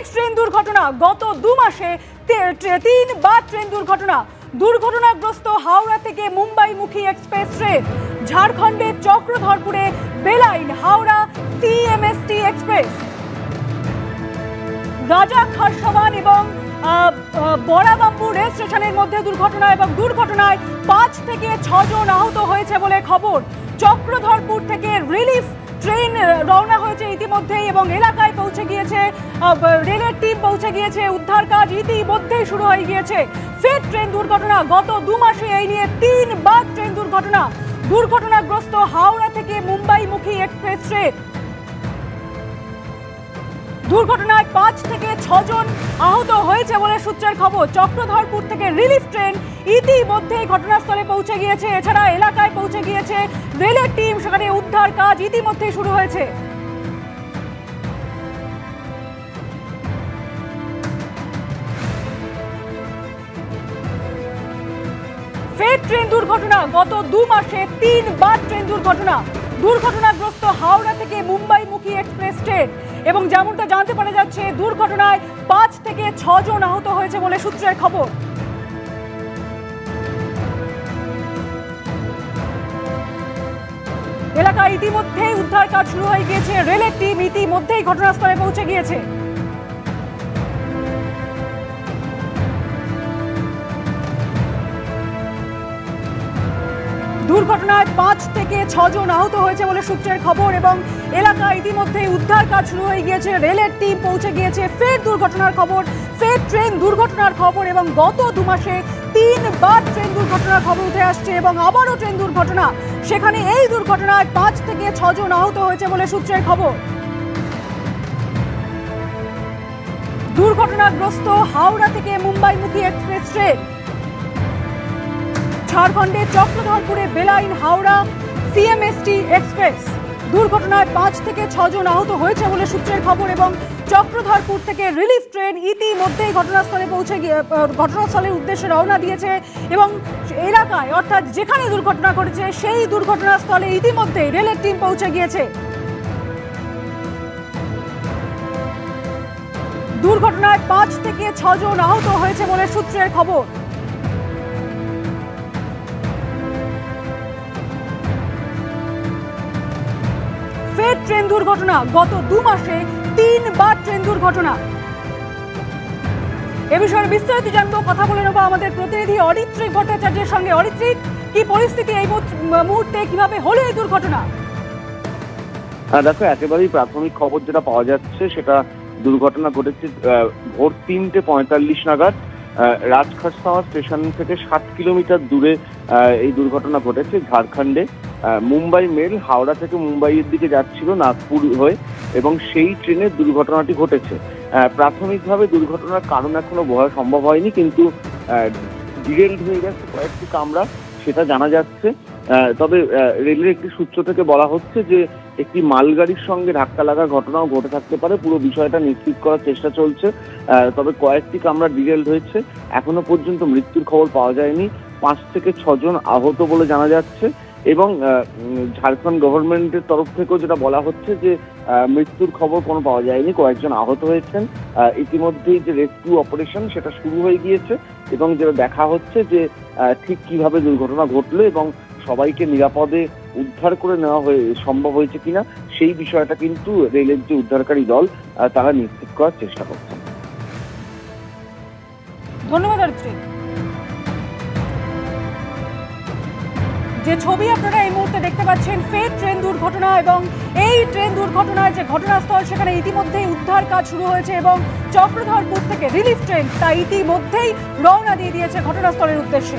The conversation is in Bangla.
ফের ট্রেন দুর্ঘটনা। গত দু মাসে তে- ট্রে- তিনবার ট্রেন দুর্ঘটনা। দুর্ঘটনাগ্রস্ত হাওড়া থেকে মুম্বাইমুখী এক্সপ্রেস ট্রেন ঝাড়খণ্ডের চক্রধরপুরে বেলাইন হাওড়া সিএমএসটি এক্সপ্রেস। রাজা খারসাওয়ান এবং বড়াবাম্বু রেল স্টেশনের মধ্যে দুর্ঘটনা এবং দুর্ঘটনায় পাঁচ থেকে ছজন আহত হয়েছে বলে খবর। চক্রধরপুর থেকে রিলিফ ট্রেন রওনা হয়েছে ইতিমধ্যেই এবং এলাকায় পৌঁছে গিয়েছে রেলের টিম পৌঁছে গিয়েছে, উদ্ধার কাজ ইতিমধ্যেই শুরু হয়ে গিয়েছে। ফের ট্রেন দুর্ঘটনা, গত দু মাসে এই নিয়ে তিনবার ট্রেন দুর্ঘটনা। দুর্ঘটনাগ্রস্ত হাওড়া থেকে মুম্বাইমুখী এক্সপ্রেস ট্রেন দুর্ঘটনায় পাঁচ থেকে ছজন আহত হয়েছে বলে সূত্রের খবর। চক্রধরপুর থেকে রিলিফ ট্রেন ইতিমধ্যেই ঘটনাস্থলে পৌঁছে গিয়েছে। এছাড়া এলাকায় পৌঁছে গিয়েছে রেলের টিম। সেখানে উদ্ধার কাজ ইতিমধ্যেই শুরু হয়েছে। ট্রেন দুর্ঘটনা। গত দু মাসে তিনবার ট্রেন দুর্ঘটনা। দুর্ঘটনাগ্রস্ত হাওড়া থেকে মুম্বাইমুখী এক্সপ্রেস ট্রেন। এবং যেমনটা জানতে পারা যাচ্ছে, দুর্ঘটনায় পাঁচ থেকে ছজন আহত হয়েছে বলে সূত্রের খবর। এলাকায় ইতিমধ্যেই উদ্ধার কাজ শুরু হয়ে গিয়েছে। রেলের টিম ইতিমধ্যেই ঘটনাস্থলে পৌঁছে গিয়েছে। দুর্ঘটনায় পাঁচ থেকে ছজন আহত হয়েছে বলে সূত্রের খবর এবং এলাকা ইতিমধ্যেই উদ্ধার কাজ শুরু হয়ে গিয়েছে। রেলের টিম পৌঁছে গিয়েছে। ফের দুর্ঘটনার খবর, ফের ট্রেন দুর্ঘটনার খবর এবং গত দু মাসে তিনবার ট্রেন দুর্ঘটনার খবর উঠে আসছে এবং আবারও ট্রেন দুর্ঘটনা। সেখানে এই দুর্ঘটনায় পাঁচ থেকে ছজন আহত হয়েছে বলে সূত্রের খবর। দুর্ঘটনাগ্রস্ত হাওড়া থেকে মুম্বাইমুখী এক্সপ্রেস ট্রেন। ঝাড়খণ্ডের চক্রধরপুরে বেলাইন হাওড়া সিএমএসটি এক্সপ্রেস। দুর্ঘটনায় পাঁচ থেকে ছজন আহত হয়েছে বলে সূত্রের খবর এবং চক্রধরপুর থেকে রিলিফ ট্রেন ইতিমধ্যেই ঘটনাস্থলে পৌঁছে গিয়ে ঘটনাস্থলের উদ্দেশ্যে রওনা দিয়েছে এবং এলাকায়, অর্থাৎ যেখানে দুর্ঘটনা ঘটেছে, সেই দুর্ঘটনাস্থলে ইতিমধ্যেই রেলের টিম পৌঁছে গিয়েছে। দুর্ঘটনায় পাঁচ থেকে ছজন আহত হয়েছে বলে সূত্রের খবর। ট্রেন দুর্ঘটনা। গত দু মাসে তিনবার ট্রেন দুর্ঘটনা। এ বিষয়ে বিস্তারিত জানব কথা বলে নেব আমাদের প্রতিনিধি অরিত্রিক ভট্টাচার্যের সঙ্গে। অরিত্রিক কি পরিস্থিতি এই মুহূর্তে কীভাবে হলো এই দুর্ঘটনা? হ্যাঁ দেখো একেবারেই প্রাথমিক খবর যেটা পাওয়া যাচ্ছে সেটা দুর্ঘটনা ঘটেছে ভোর তিনটে পঁয়তাল্লিশ নাগাদ। আহ, রাজখারসাওয়া স্টেশন থেকে সাত কিলোমিটার দূরে এই দুর্ঘটনা ঘটেছে ঝাড়খণ্ডে। মুম্বাই মেল, হাওড়া থেকে মুম্বাইয়ের দিকে যাচ্ছিল নাগপুর হয়ে, এবং সেই ট্রেনে দুর্ঘটনাটি ঘটেছে। প্রাথমিকভাবে দুর্ঘটনার কারণ এখনও বোঝা সম্ভব হয়নি, কিন্তু ডিরেল্ড হয়ে গেছে কয়েকটি কামরা, সেটা জানা যাচ্ছে। তবে রেলের একটি সূত্র থেকে বলা হচ্ছে যে, একটি মালগাড়ির সঙ্গে ধাক্কা লাগার ঘটনাও ঘটে থাকতে পারে, পুরো বিষয়টা নিশ্চিত করার চেষ্টা চলছে। তবে কয়েকটি কামরা ডিরেল্ড হয়েছে এখনও পর্যন্ত মৃত্যুর খবর পাওয়া যায়নি। পাঁচ থেকে ছজন আহত বলে জানা যাচ্ছে। এবং ঝাড়খণ্ড গভর্নমেন্টের তরফ থেকেও যেটা বলা হচ্ছে যে মৃত্যুর খবর কোনো পাওয়া যায়নি, কয়েকজন আহত হয়েছেন। ইতিমধ্যেই যে রেস্কিউ অপারেশন সেটা শুরু হয়ে গিয়েছে এবং যেটা দেখা হচ্ছে যে ঠিক কীভাবে দুর্ঘটনা ঘটলো এবং সবাইকে নিরাপদে উদ্ধার করে নেওয়া হয়ে, সম্ভব হয়েছে কিনা, সেই বিষয়টা কিন্তু রেলের যে উদ্ধারকারী দল তারা নিশ্চিত করার চেষ্টা করছেন। ধন্যবাদ যে ছবি আপনারা এই মুহূর্তে দেখতে পাচ্ছেন, ফের ট্রেন দুর্ঘটনা এবং এই ট্রেন দুর্ঘটনার যে ঘটনাস্থল, সেখানে ইতিমধ্যেই উদ্ধার কাজ শুরু হয়েছে এবং চক্রধরপুর থেকে রিলিফ ট্রেন তা ইতিমধ্যেই রওনা দিয়ে দিয়েছে ঘটনাস্থলের উদ্দেশ্যে।